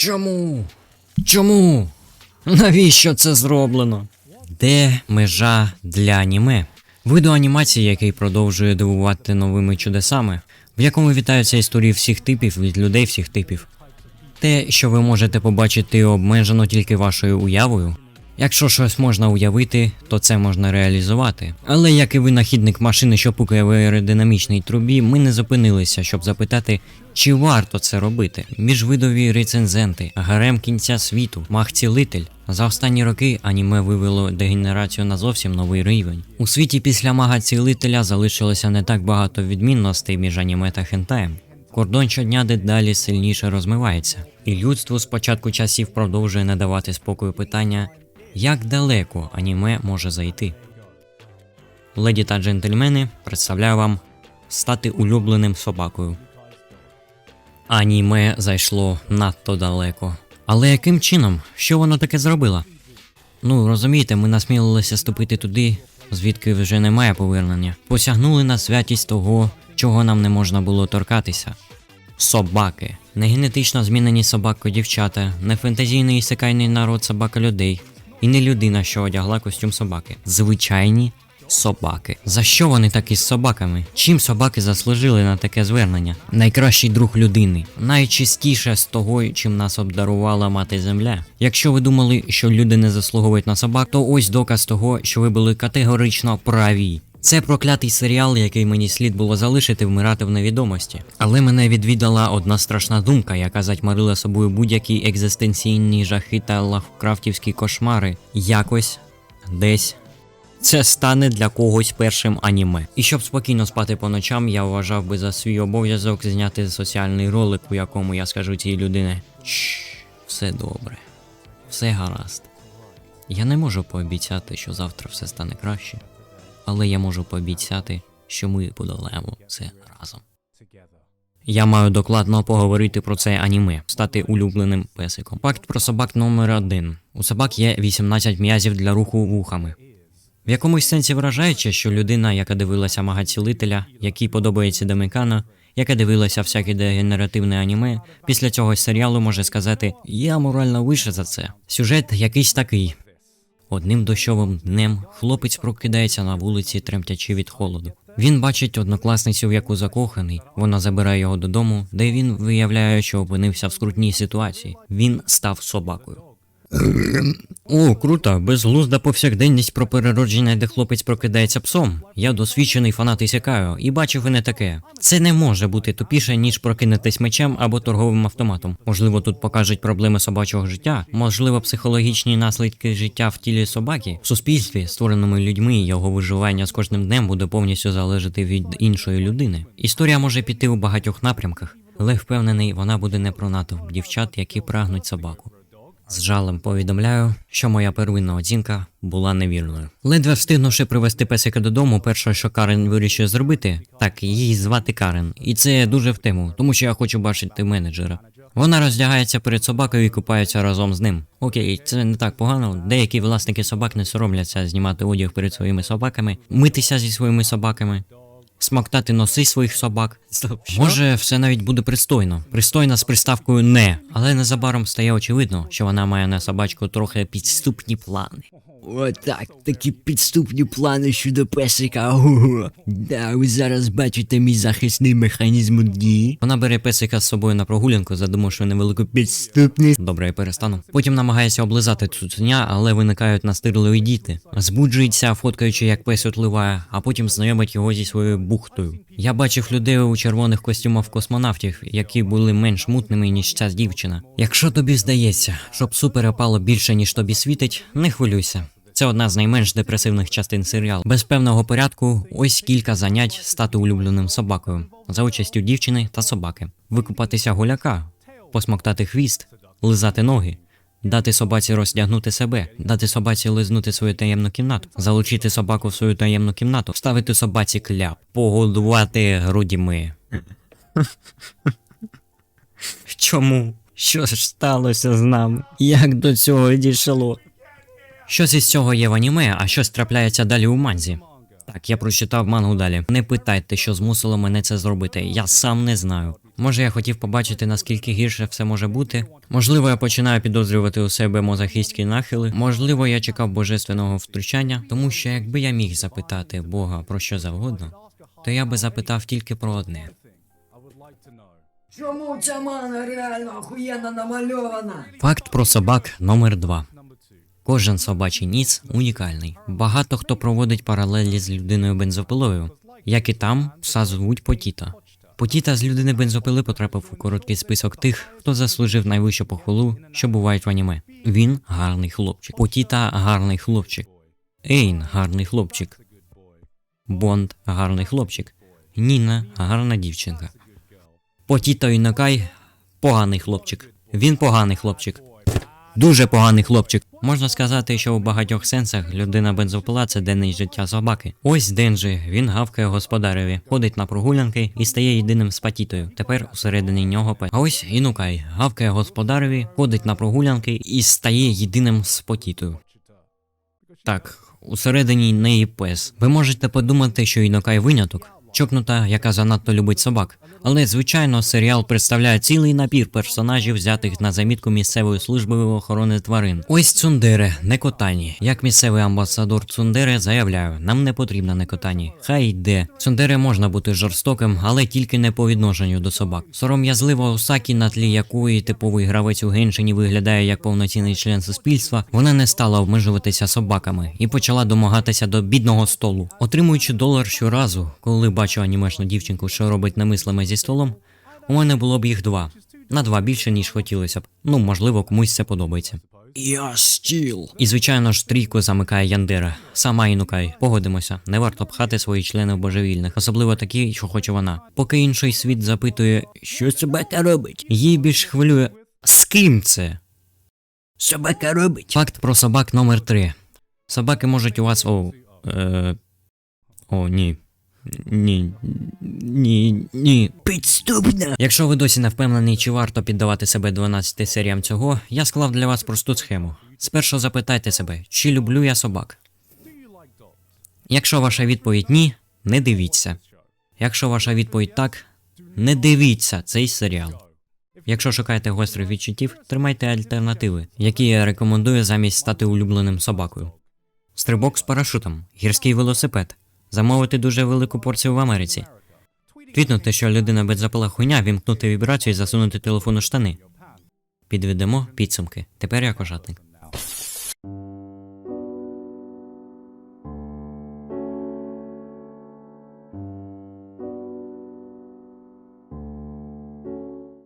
Чому? Чому? Навіщо це зроблено? Де межа для аніме? Виду анімації, який продовжує дивувати новими чудесами, в якому вітаються історії всіх типів від людей всіх типів. Те, що ви можете побачити, обмежено тільки вашою уявою. Якщо щось можна уявити, то це можна реалізувати. Але як і винахідник машини, що пукає в аеродинамічній трубі, ми не зупинилися, щоб запитати, чи варто це робити. Міжвидові рецензенти, гарем кінця світу, мах-цілитель. За останні роки аніме вивело дегенерацію на зовсім новий рівень. У світі після мага-цілителя залишилося не так багато відмінностей між аніме та хентаєм. Кордон щодня дедалі сильніше розмивається, і людству з початку часів продовжує не давати спокою питання, як далеко аніме може зайти. Леді та джентльмени, представляю вам стати улюбленим собакою. Аніме зайшло надто далеко. Але яким чином? Що воно таке зробило? Ну, розумієте, ми насмілилися ступити туди, звідки вже немає повернення. Посягнули на святість того, чого нам не можна було торкатися. Собаки. Не генетично змінені собако-дівчата, не фентезійний і секайний народ собака людей, і не людина, що одягла костюм собаки. Звичайні собаки. За що вони такі з собаками? Чим собаки заслужили на таке звернення? Найкращий друг людини, найчистіше з того, чим нас обдарувала мати земля. Якщо ви думали, що люди не заслуговують на собак, то ось доказ того, що ви були категорично праві. Це проклятий серіал, який мені слід було залишити вмирати в невідомості. Але мене відвідала одна страшна думка, яка затьмарила собою будь-які екзистенційні жахи та лавкрафтівські кошмари. Якось, десь. Це стане для когось першим аніме. І щоб спокійно спати по ночам, я вважав би за свій обов'язок зняти соціальний ролик, у якому я скажу цій людині: Шш, все добре, все гаразд. Я не можу пообіцяти, що завтра все стане краще, але я можу пообіцяти, що ми подолаємо це разом. Я маю докладно поговорити про це аніме, стати улюбленим песиком. Факт про собак номер один. У собак є 18 м'язів для руху вухами. В якомусь сенсі вражаюче, що людина, яка дивилася мага цілителя, якій подобається Демикана, яка дивилася всяке дегенеративне аніме, після цього серіалу може сказати: Я морально вище за це. Сюжет якийсь такий. Одним дощовим днем хлопець прокидається на вулиці, тремтячи від холоду. Він бачить однокласницю, в яку закоханий. Вона забирає його додому, де він виявляє, що опинився в скрутній ситуації. Він став собакою. О, круто, безглузда повсякденність про переродження, де хлопець прокидається псом. Я досвідчений фанат Ісякаю і бачив і не таке. Це не може бути тупіше, ніж прокинутись мечем або торговим автоматом. Можливо, тут покажуть проблеми собачого життя, можливо, психологічні наслідки життя в тілі собаки. В суспільстві, створеному людьми, його виживання з кожним днем буде повністю залежати від іншої людини. Історія може піти у багатьох напрямках, але впевнений, вона буде не про натовп дівчат, які прагнуть собаку. З жалем повідомляю, що моя первинна оцінка була невірною. Ледве встигнувши привезти песика додому, перше, що Карен вирішує зробити, так її звати Карен, і це дуже в тему, тому що я хочу бачити менеджера. Вона роздягається перед собакою і купається разом з ним. Окей, це не так погано. Деякі власники собак не соромляться знімати одяг перед своїми собаками, митися зі своїми собаками. Смоктати носи своїх собак. Стоп, що? Може, все навіть буде пристойно. Пристойна з приставкою не. Але незабаром стає очевидно, що вона має на собачку трохи підступні плани. Отак, такі підступні плани щодо песика. Да, ви зараз бачите мій захисний механізм дії. Вона бере песика з собою на прогулянку, задумавши невелику підступність. Добре, я перестану. Потім намагається облизати цуценя, але виникають настирливі діти. Збуджується, фоткаючи, як пес отливає, а потім знайомить його зі своєю бухтою. Я бачив людей у червоних костюмах космонавтів, які були менш мутними, ніж ця дівчина. Якщо тобі здається, що псу перепало більше, ніж тобі світить, не хвилюйся. Це одна з найменш депресивних частин серіалу. Без певного порядку, ось кілька занять стати улюбленим собакою за участю дівчини та собаки, викупатися гуляка, посмоктати хвіст, лизати ноги, дати собаці роздягнути себе, дати собаці лизнути свою таємну кімнату, залучити собаку в свою таємну кімнату, вставити собаці кляп, погодувати грудьми. Чому? Що ж сталося з нами? Як до цього дійшло? Щось із цього є в аніме, а щось трапляється далі у манзі. Так, я прочитав мангу далі. Не питайте, що змусило мене це зробити. Я сам не знаю. Може, я хотів побачити, наскільки гірше все може бути. Можливо, я починаю підозрювати у себе мозахістські нахили. Можливо, я чекав божественного втручання, тому що якби я міг запитати Бога про що завгодно, то я би запитав тільки про одне. Чому ця мана реально охуєнно намальована? Факт про собак номер 2 Кожен собачий ніс унікальний. Багато хто проводить паралелі з людиною бензопилою, як і там пса звуть Потіта. Потіта з людини бензопили потрапив у короткий список тих, хто заслужив найвищу похвалу, що бувають в аніме. Він гарний хлопчик. Потіта гарний хлопчик. Ейн гарний хлопчик. Бонд гарний хлопчик. Ніна гарна дівчинка. Потіта Інокай поганий хлопчик. Він поганий хлопчик. Дуже поганий хлопчик. Можна сказати, що у багатьох сенсах людина бензопила це денне життя собаки. Ось Денджі, він гавкає господареві, ходить на прогулянки і стає єдиним з патітою. Тепер усередині нього пес. А ось Інукай гавкає господареві, ходить на прогулянки і стає єдиним з потітою. Так, усередині неї пес. Ви можете подумати, що Інокай виняток, чокнута, яка занадто любить собак. Але звичайно, серіал представляє цілий набір персонажів, взятих на замітку місцевої служби охорони тварин. Ось Цундере, не котані. Як місцевий амбасадор Цундере заявляю, нам не потрібно не котані. Хай йде. Цундере можна бути жорстоким, але тільки не по відношенню до собак. Сором'язлива Осакі, на тлі якої типовий гравець у Геншині виглядає як повноцінний член суспільства, вона не стала обмежуватися собаками і почала домагатися до бідного столу. Отримуючи долар щоразу, коли бачу анімешну дівчинку, що робить немислими зі столом, у мене було б їх два. На два більше, ніж хотілося б. Ну, можливо, комусь це подобається. Я стіл. І звичайно ж трійку замикає Яндера. Сама Інукай. Погодимося, не варто пхати свої члени в божевільних, особливо такі, що хоче вона. Поки інший світ запитує, Що собака робить? її більш хвилює. З ким це? Собака робить. Факт про собак номер 3 Собаки можуть у вас. О. Е, о, ні. Ні. Ні. Ні. Підступна. Якщо ви досі не впевнений, чи варто піддавати себе 12 серіям цього, я склав для вас просту схему. Спершу запитайте себе, чи люблю я собак. Якщо ваша відповідь ні, не дивіться. Якщо ваша відповідь так, не дивіться цей серіал. Якщо шукаєте гострих відчуттів, тримайте альтернативи, які я рекомендую замість стати улюбленим собакою. Стрибок з парашутом, гірський велосипед, замовити дуже велику порцію в Америці. Твітнути, що людина без запала хуйня, вімкнути вібрацію і засунути телефон у штани. Підведемо підсумки. Тепер я кожатник.